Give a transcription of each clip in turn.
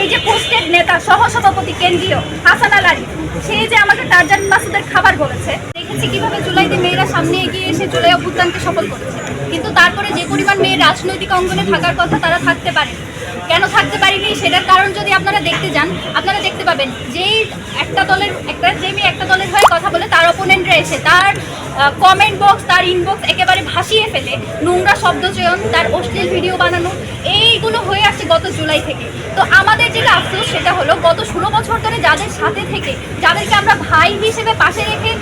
এই যে পোস্টেড নেতা, সহসভাপতি কেন্দ্রীয় হাসান আল আরিফ সে যে আমাকে টারজান মাসুদের খাবার বলেছে, দেখেছি কীভাবে জুলাইতে মেয়েরা সামনে এগিয়ে এসে জুলাই অভ্যুত্থানকে সফল করেছে। কিন্তু তারপরে যে পরিমাণ মেয়ে রাজনৈতিক অঙ্গনে থাকার কথা তারা থাকতে পারে কেন থাকতে পারিনি সেটার কারণ যদি আপনারা দেখতে যান, আপনারা দেখতে পাবেন যেই একটা দলের, একটা যে মেয়ে একটা দলের হয়ে কথা বলে, তার অপোনেন্টরা এসে তার কমেন্ট বক্স তার ইনবক্স একেবারে ভাসিয়ে ফেলে, নোংরা শব্দচয়ন তার অশ্লীল ভিডিও বানানো এইগুলো হয়ে আসছে গত জুলাই থেকে। তো আমাদের যেটা আফসোস সেটা হলো গত ষোলো বছর ধরে যাদের সাথে থেকে, যাদেরকে আমরা ভাই হিসেবে পাশে রেখে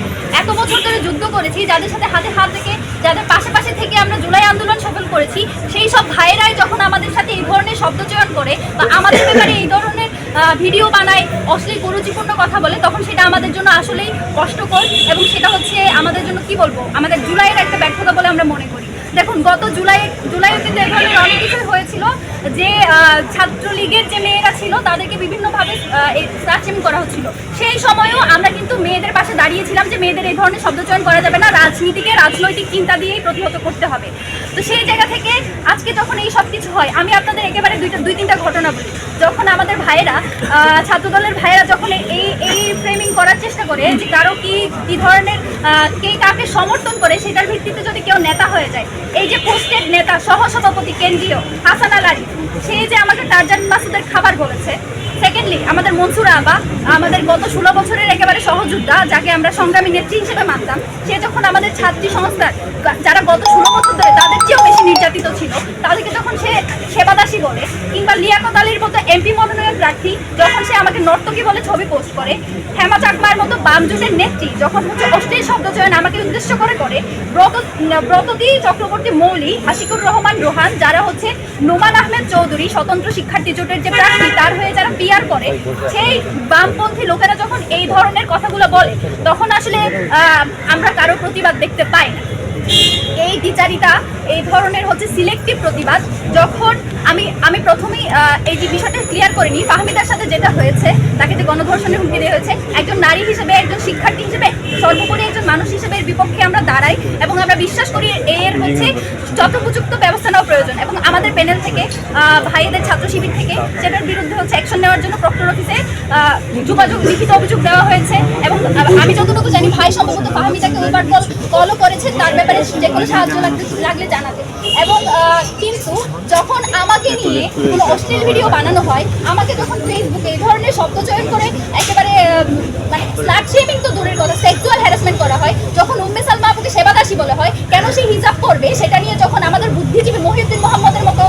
এত বছর ধরে যুদ্ধ করেছি, যাদের সাথে হাতে হাত রেখে যাদের পাশে পাশে থেকে আমরা জুলাই আন্দোলন সফল করেছি, সেই সব ভাইয়েরাই যখন আমাদের সাথে এই ধরনের শব্দচয়ন করে বা আমাদের ব্যাপারে এই ধরনের ভিডিও বানায়, অশ্লীল, কুরুচিপূর্ণ কথা বলে, তখন সেটা আমাদের জন্য আসলেই কষ্টকর এবং সেটা হচ্ছে আমাদের জন্য কি বলব, আমাদের জুলাইয়ের একটা ব্যর্থতা বলে আমরা মনে করি। দেখুন, গত জুলাই, জুলাইতে এ ধরনের অনেক কিছুই হয়েছিল যে ছাত্রলীগের যে মেয়েরা ছিল, তাদেরকে বিভিন্নভাবে সার্চিং করা হচ্ছিল। সেই সময়ও আমরা কিন্তু মেয়েদের পাশে দাঁড়িয়েছিলাম যে মেয়েদের এই ধরনের শব্দচয়ন করা যাবে না। রাজনীতিকে রাজনৈতিক চিন্তা দিয়েই প্রতিহত করতে হবে। তো সেই জায়গা থেকে আজকে যখন এই সব কিছু হয়, আমি আপনাদের একেবারে দুইটা, দুই, তিনটা ঘটনা বলি। যখন আমাদের ভাইয়েরা ছাত্রদলের ভাইয়েরা যখন এই এই ফ্রেমিং করার চেষ্টা করে যে কারও কি কি ধরনের কে কাকে সমর্থন করে, সেটার ভিত্তিতে যদি কেউ নেতা হয়ে যায়, এই যে পোস্টেড নেতা, সহসভাপতি কেন্দ্রীয় হাসান আল সে যে আমাকে টারজান মাসুদের খাবার বলেছে। সেকেন্ডলি আমাদের মনসুরা আবা, আমাদের গত ষোলো বছরের একেবারে সহযোদ্ধা, যাকে আমরা সংগ্রামী নেত্রী হিসেবে মানতাম, সে যখন আমাদের ছাত্রী সংস্থার যারা গত ষোলো বছর ধরে তাদের চেয়েও বেশি নির্যাতিত ছিল, তাদেরকে যখন সে সেবাদাসী বলে, কিংবা লিয়াকত আলীর মতো এমপি মনোনয়ন প্রার্থী, যখন সে আমাকে নর্তকী বলে ছবি পোস্ট করে, হেমা চাকমার বাম বামজোটের নেত্রী যখন হচ্ছে অশ্লীল শব্দচয়ন আমাকে উদ্দেশ্য করে করে, ব্রত ব্রতদী চক্রবর্তী মৌলি আশিকুর রহমান রোহান, যারা হচ্ছে নোমান আহমেদ চৌধুরী, স্বতন্ত্র শিক্ষার্থী জোটের যে প্রার্থী, তার হয়ে যারা পিয়ার করে, সেই বামপন্থী লোকেরা যখন এই ধরনের কথাগুলো বলে, তখন আসলে আমরা কারও প্রতিবাদ দেখতে পাই না। এই দ্বিচারিতা এই ধরনের হচ্ছে সিলেক্টিভ প্রতিবাদ, যখন আমি আমি প্রথমেই এই যে বিষয়টা ক্লিয়ার করিনি ফাহমিদার সাথে যেটা হয়েছে, তাকে যে গণধর্ষণের হুমকি দেওয়া হয়েছে, একজন নারী হিসেবে, একজন শিক্ষার্থী হিসেবে, সর্বোপরি একজন মানুষ হিসেবে এর বিপক্ষে আমরা দাঁড়াই এবং আমরা বিশ্বাস করি এর হচ্ছে যথোপযুক্ত ব্যবস্থা নেওয়া প্রয়োজন এবং আমাদের প্যানেল থেকে ভাইদের, ছাত্র শিবির থেকে সেটার বিরুদ্ধে হচ্ছে অ্যাকশন নেওয়ার জন্য প্রক্টর অফিসে যোগাযোগ, লিখিত অভিযোগ দেওয়া হয়েছে এবং আমি যতটুকু জানি, ভাই সম্ভবত ফাহমিদাকে ওইবার কল কলও করেছে, তার ব্যাপারে যে কোনো সাহায্য লাগতে লাগলে জানাতে এবং কিন্তু যখন আমাকে নিয়ে কোনো অশ্লীল ভিডিও বানানো হয় আমাকে যখন ফেসবুকে এই ধরনের শব্দচয়ন করে একেবারে মানে স্লাট শেমিং তো দূরের কথা সেক্সুয়াল হ্যারাসমেন্ট করা হয়। যখন উম্মে সালমা আপুকে সেবাদাসী বলা হয় কেন সে হিজাব করবে সেটা নিয়ে যখন আমাদের বুদ্ধিজীবী মহিউদ্দিন মোহাম্মদের মতো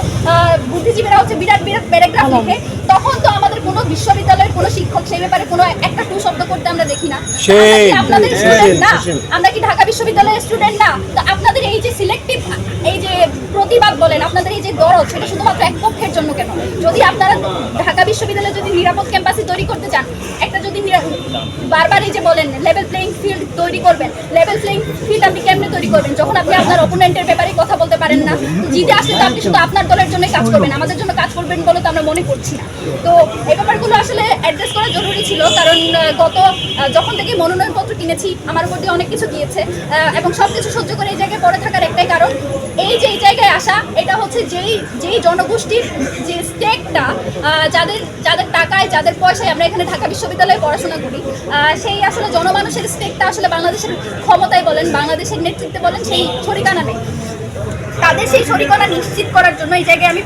বুদ্ধিজীবীরা হচ্ছে বিরাট বিরাট প্যারাগ্রাফ লিখে তখন তো আমাদের কোনো কোনো শিক্ষক সেই ব্যাপারে কোনো একটা টু শব্দ করতে আমরা দেখি না। আমরা কি আপনাদের স্টুডেন্ট না? আমরা কি ঢাকা বিশ্ববিদ্যালয়ের স্টুডেন্ট না? তো আপনাদের এই যে সিলেক্টিভ এই যে প্রতিবাদ বলেন আপনাদের এই যে দরদ সেটা শুধুমাত্র এক পক্ষের জন্য কেন? যদি আপনারা ঢাকা বিশ্ববিদ্যালয়ে যদি নিরাপদ ক্যাম্পাসে তৈরি করতে চান একটা যদি বারবার এই যে বলেন লেভেল প্লেইং ফিল্ড তৈরি করবেন লেভেল প্লেইং ফিল্ড আপনি কেমনে তৈরি করবেন? যখন আপনি আপনার অপোনেন্টের ব্যাপারে পারেন না। জিতে আসলে তো আপনি শুধু আপনার দলের জন্য কাজ করবেন, আমাদের জন্য কাজ করবেন বলে তো আমরা মনে করছি না। তো এই ব্যাপারগুলো আসলে অ্যাড্রেস করা জরুরি ছিল, কারণ গত যখন থেকে মনোনয়নপত্র কিনেছি, আমার উপর দিয়ে অনেক কিছু দিয়েছে এবং সব কিছু সহ্য করে এই জায়গায় পড়ে থাকার একটাই কারণ, এই যে এই জায়গায় আসা, এটা হচ্ছে যেই যেই জনগোষ্ঠীর যে স্টেকটা যাদের যাদের টাকায়, যাদের পয়সায় আমরা এখানে ঢাকা বিশ্ববিদ্যালয়ে পড়াশোনা করি সেই আসলে জনমানুষের স্টেকটা আসলে বাংলাদেশের ক্ষমতায় বলেন, বাংলাদেশের নেতৃত্বে বলেন, সেই ছড়িকানা নেই। তাদের সেই শরিকতা নিশ্চিত করার জন্য এই জায়গায় আমি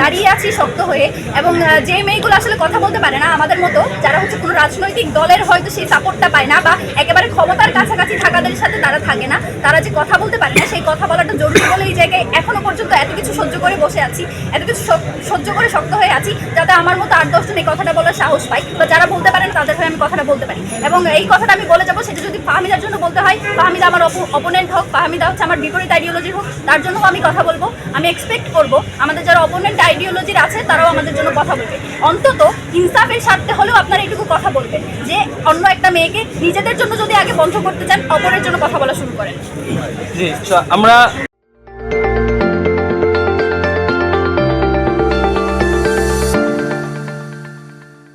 দাঁড়িয়ে আছি শক্ত হয়ে। এবং যে মেয়েগুলো আসলে কথা বলতে পারে না আমাদের মতো, যারা হচ্ছে কোনো রাজনৈতিক দলের হয়তো সেই সাপোর্টটা পায় না বা একেবারে ক্ষমতার কাছাকাছি থাকাদের সাথে তারা থাকে না, তারা যে কথা বলতে পারে না, সেই কথা বলাটা জরুরি বলে এই জায়গায় এখনও পর্যন্ত এত কিছু সহ্য করে বসে আছি, এত কিছু সহ্য করে শক্ত হয়ে আছি, যাতে আমার মতো আট দশজন এই কথাটা বলার সাহস পাই, বা যারা বলতে পারেন তাদের হয়ে আমি কথাটা বলতে পারি। এবং এই কথাটা আমি বলে যাব সেটা ফাহমিদার জন্য বলতে হয়, ফাহমিদা আমার অপোনেন্ট হোক, ফাহমিদা হচ্ছে আমার বিপরীত আইডিওলজি হোক, তার জন্য আমি কথা বলব, আমি এক্সপেক্ট করব, আমাদের যারা অপোনেন্ট আইডিওলজির আছে, তারাও আমাদের জন্য কথা বলবে। অন্তত ইনসাফের স্বার্থে হলেও আপনারা এইটুকু কথা বলবেন, যে অন্য একটা মেয়েকে নিজেদের জন্য যদি আগে বন্ধ করতে চান, অপরের জন্য কথা বলা শুরু করেন। আমরা